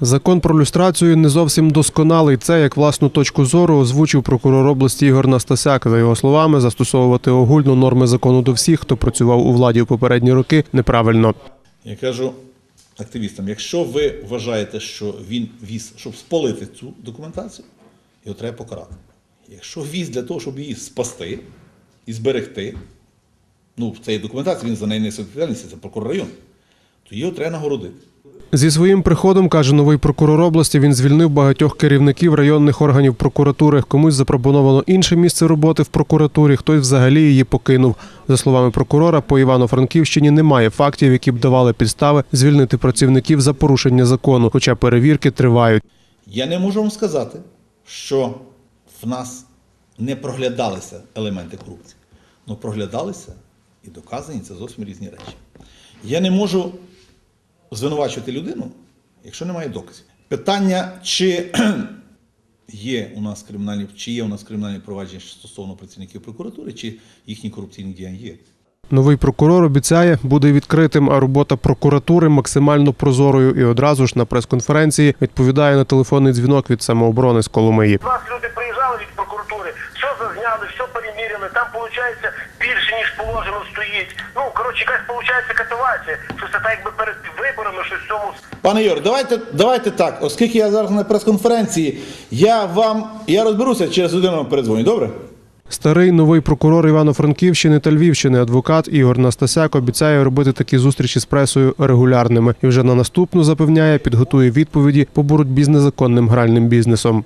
Закон про люстрацію не зовсім досконалий. Це як власну точку зору озвучив прокурор області Ігор Настасяк. За його словами, застосовувати огульно норми закону до всіх, хто працював у владі у попередні роки, неправильно. Я кажу активістам: якщо ви вважаєте, що він віз, щоб спалити цю документацію, його треба покарати. Якщо віз для того, щоб її спасти і зберегти, ну, в цій документації він за неї несе відповідальність, це прокурор району, то його треба нагородити. Зі своїм приходом каже новий прокурор області. Він звільнив багатьох керівників районних органів прокуратури. Комусь запропоновано інше місце роботи в прокуратурі, хтось взагалі її покинув. За словами прокурора, по Івано-Франківщині немає фактів, які б давали підстави звільнити працівників за порушення закону, хоча перевірки тривають. Я не можу вам сказати, що в нас не проглядалися елементи корупції. Ну проглядалися і доказані це зовсім різні речі. Я не можу звинувачувати людину, якщо немає доказів. Питання, чи є у нас кримінальні, чи є у нас кримінальні провадження стосовно працівників прокуратури, чи їхні корупційні діяння є. Новий прокурор обіцяє, буде відкритим, а робота прокуратури максимально прозорою і одразу ж на прес-конференції відповідає на телефонний дзвінок від самооборони з Коломиї. У нас люди приїжджали від прокуратури, все зазняли, все переміряли. Там виходить більше ніж положено стоїть. Ну коротше, якась виходить катавація. Що це так якби перед виборами щось в цьому Пане Юр, давайте, давайте так, оскільки я зараз на прес-конференції, я вам я розберуся через годину передзвоню, добре? Старий новий прокурор Івано-Франківщини та Львівщини, адвокат Ігор Настасяк обіцяє робити такі зустрічі з пресою регулярними і вже на наступну запевняє, підготує відповіді по боротьбі з незаконним гральним бізнесом.